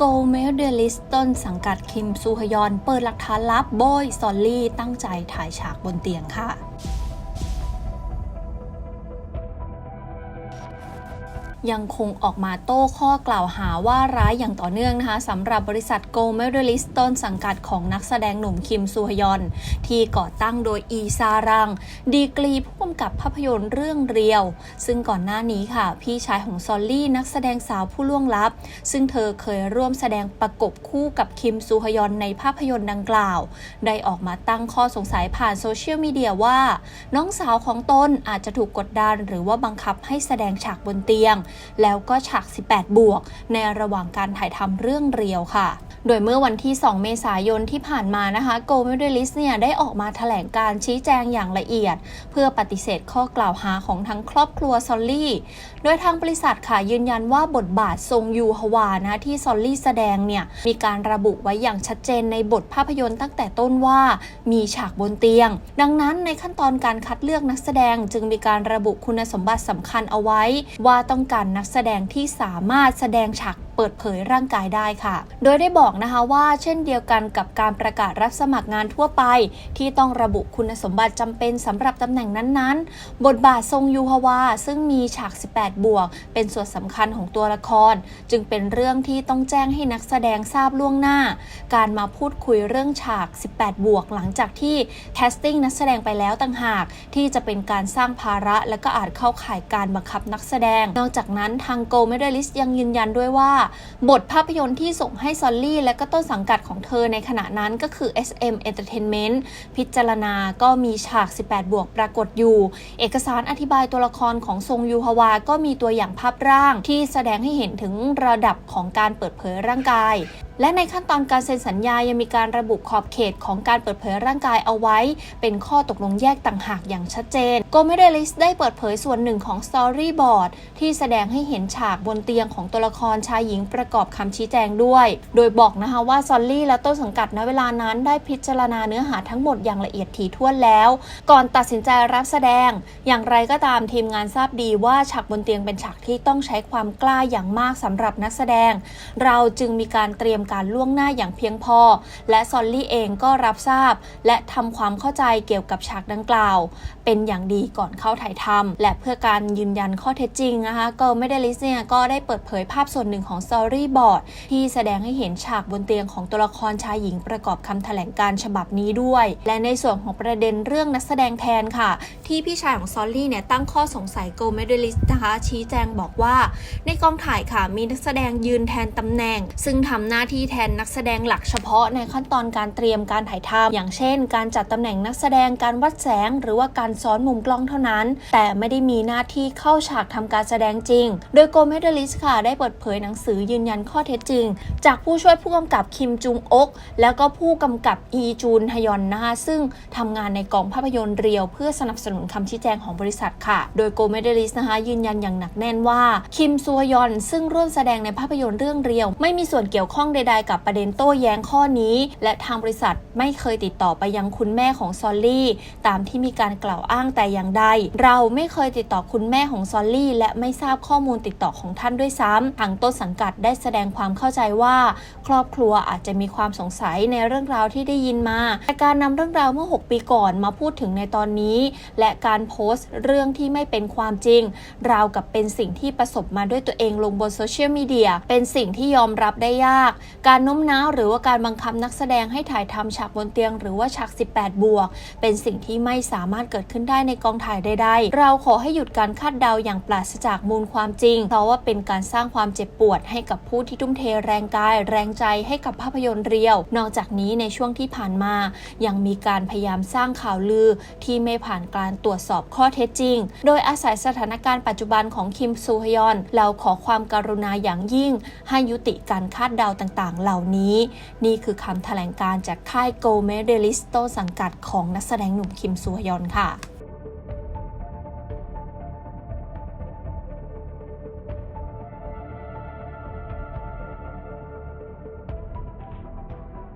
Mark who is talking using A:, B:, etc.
A: โกลเมลเดลิสต้นสังกัดคิมซูฮยอน เปิดหลักฐานลับโบยซอลลี่ตั้งใจถ่ายฉากบนเตียงค่ะ ยังคงออกมาโต้ข้อกล่าวหาว่าร้ายอย่างต่อเนื่องนะคะสำหรับบริษัทโกลเมดลิสต้นสังกัดของนักแสดงหนุ่มคิมซูฮยอน ที่ก่อตั้งโดยอีซารัง ดีกรีผู้กำกับภาพยนตร์เรื่องเรียว ซึ่งก่อนหน้านี้ค่ะ พี่ชายของซอลลี่นักแสดงสาวผู้ล่วงลับ ซึ่งเธอเคยร่วมแสดงประกบคู่กับคิมซูฮยอนในภาพยนตร์ดังกล่าว ได้ออกมาตั้งข้อสงสัยผ่านโซเชียลมีเดียว่า น้องสาวของตนอาจจะถูกกดดัน หรือว่าบังคับให้แสดงฉากบนเตียงแล้วก็ฉาก 18 บวก ในระหว่างการถ่ายทำเรื่องเรียวค่ะ โดยเมื่อวันที่ 2 เมษายนที่ผ่านมานะคะโกลเมดลิสเนี่ยได้ออกมาแถลงการชี้แจงอย่างละเอียด เพื่อปฏิเสธข้อกล่าวหาของทั้งครอบครัวซอลลี่ โดยทางบริษัทค่ะยืนยันว่าบทบาททรงยูฮวานะที่ซอลลี่แสดงเนี่ยมีการระบุไว้อย่างชัดเจนในบทภาพยนตร์ตั้งแต่ต้นว่ามีฉากบนเตียง ดังนั้นในขั้นตอนการคัดเลือกนักแสดงจึงมีการระบุคุณสมบัติสำคัญเอาไว้ ว่าต้องการนักแสดงที่สามารถแสดงฉาก เปิดเผยร่างกายได้ค่ะ โดยได้บอกนะคะว่าเช่นเดียวกันกับการประกาศรับสมัครงานทั่วไป ที่ต้องระบุคุณสมบัติจำเป็นสำหรับตำแหน่งนั้นๆ บทบาททรงยูฮวา ซึ่งมีฉาก 18 บวก เป็นส่วนสำคัญของตัวละคร จึงเป็นเรื่องที่ต้องแจ้งให้นักแสดงทราบล่วงหน้า การมาพูดคุยเรื่องฉาก 18 บวก หลังจากที่แคสติ้งนักแสดงไปแล้วต่างหาก ที่จะเป็นการสร้างภาระและก็อาจเข้าข่ายการบังคับนักแสดง นอกจากนั้นทางโกลเมดลิสยังยืนยันด้วยว่าบทภาพยนตร์ที่ส่งให้ซอลลี่และก็ต้นสังกัดของเธอในขณะนั้นก็คือ SM Entertainment พิจารณาก็มีฉาก 18 บวกปรากฏอยู่ เอกสารอธิบายตัวละครของทรงยูฮวา ก็มีตัวอย่างภาพร่างที่แสดงให้เห็นถึงระดับของการเปิดเผยร่างกาย และในขั้นตอนการเซ็นสัญญายังมีการระบุขอบเขตของการเปิดเผยร่างกายเอาไว้ เป็นข้อตกลงแยกต่างหากอย่างชัดเจนโกเมเดลิสได้เปิดเผยส่วนหนึ่งของสตอรี่บอร์ดที่แสดงให้เห็นฉากบนเตียงของตัวละครชายหญิงประกอบคำชี้แจงด้วย โดยบอกนะคะว่าซอลลี่และต้นสังกัดณเวลานั้นได้พิจารณาเนื้อหาทั้งหมดอย่างละเอียดถี่ถ้วนแล้ว ก่อนตัดสินใจรับแสดง อย่างไรก็ตามทีมงานทราบดีว่าฉากบนเตียงเป็นฉากที่ต้องใช้ความกล้าอย่างมากสำหรับนักแสดง เราจึงมีการเตรียมการล่วงหน้าอย่างเพียงพอ และซอลลี่เองก็รับทราบ และทำความเข้าใจเกี่ยวกับฉากดังกล่าว เป็นอย่างดีก่อนเข้าถ่ายทำและเพื่อการยืนยันข้อเท็จจริงนะคะก็ไม่ได้ลิสเนี่ยก็ได้เปิดเผยภาพส่วนหนึ่งของสตอรี่บอร์ดที่แสดงให้เห็นฉากบนเตียงของตัวละครชายหญิงประกอบคำแถลงการฉบับนี้ด้วย และในส่วนของประเด็นเรื่องนักแสดงแทนค่ะ ที่พี่ชายของซอลลี่เนี่ยตั้งข้อสงสัยโกลเมดลิสนะคะ ชี้แจงบอกว่า ในกองถ่ายค่ะมีนักแสดงยืนแทนตำแหน่ง ซึ่งทำหน้าที่แทนนักแสดงหลักเฉพาะในขั้นตอนการเตรียมการถ่ายทำอย่างเช่น การจัดตำแหน่งนักแสดงการวัดแสง หรือว่าการซ้อนมุมกล้องเท่านั้น แต่ไม่ได้มีหน้าที่เข้าฉากทำการแสดงจริง โดยโกเมดลิสค่ะได้เปิดเผยหนังสือยืนยันข้อเท็จจริง จากผู้ช่วยผู้กำกับคิมจุงอก แล้วก็ผู้กำกับอีจูนฮยอนนะคะซึ่งทำงานในกองภาพยนตร์เรียว เพื่อสนับสนุนคำชี้แจงของบริษัทค่ะ โดยโกเมดลิสนะคะยืนยันอย่างหนักแน่นว่า คิมซัวยอนซึ่งร่วมแสดงในภาพยนตร์เรื่องเรียว ไม่มีส่วนเกี่ยวข้องใดๆกับประเด็นโต้แย้งข้อนี้ และทางบริษัทไม่เคยติดต่อไปยังคุณแม่ของซอลลี่ ตามที่มีการกล่าวอ้างแต่อย่างใด เราไม่เคยติดต่อคุณแม่ของซอลลี่ และไม่ทราบข้อมูลติดต่อของท่านด้วยซ้ำทางต้นสังกัดได้แสดงความเข้าใจว่า ครอบครัวอาจจะมีความสงสัยในเรื่องราวที่ได้ยินมาแต่การนำเรื่องราวเมื่อ 6 ปีก่อนมาพูดถึงในตอนนี้ และการโพสต์เรื่องที่ไม่เป็นความจริง ราวกับเป็นสิ่งที่ประสบมาด้วยตัวเองลงบนโซเชียลมีเดียเป็นสิ่งที่ยอมรับได้ยากการโน้มน้าวหรือว่าการบังคับนักแสดงให้ถ่ายทำฉากบนเตียง หรือว่าฉาก 18 บวก เป็นสิ่งที่ไม่สามารถเกิดขึ้นได้ในกองถ่ายใดๆ เราขอให้หยุดการคาดเดาอย่างปราศจากมูลความจริง เพราะว่าเป็นการสร้างความเจ็บปวดให้กับผู้ที่ทุ่มเทแรงกาย แรงใจให้กับภาพยนตร์เรียว นอกจากนี้ในช่วงที่ผ่านมา ยังมีการพยายามสร้างข่าวลือที่ไม่ผ่านการตรวจสอบข้อเท็จจริง โดยอาศัยสถานการณ์ปัจจุบันของคิมซูฮยอน เราขอความการุณาอย่างยิ่ง ให้ยุติการคาดเดาต่างเหล่านี้ นี่คือคำแถลงการจากค่ายโกลเมเดลิสโตสังกัดของนักแสดงหนุ่มคิมซูฮยอนค่ะ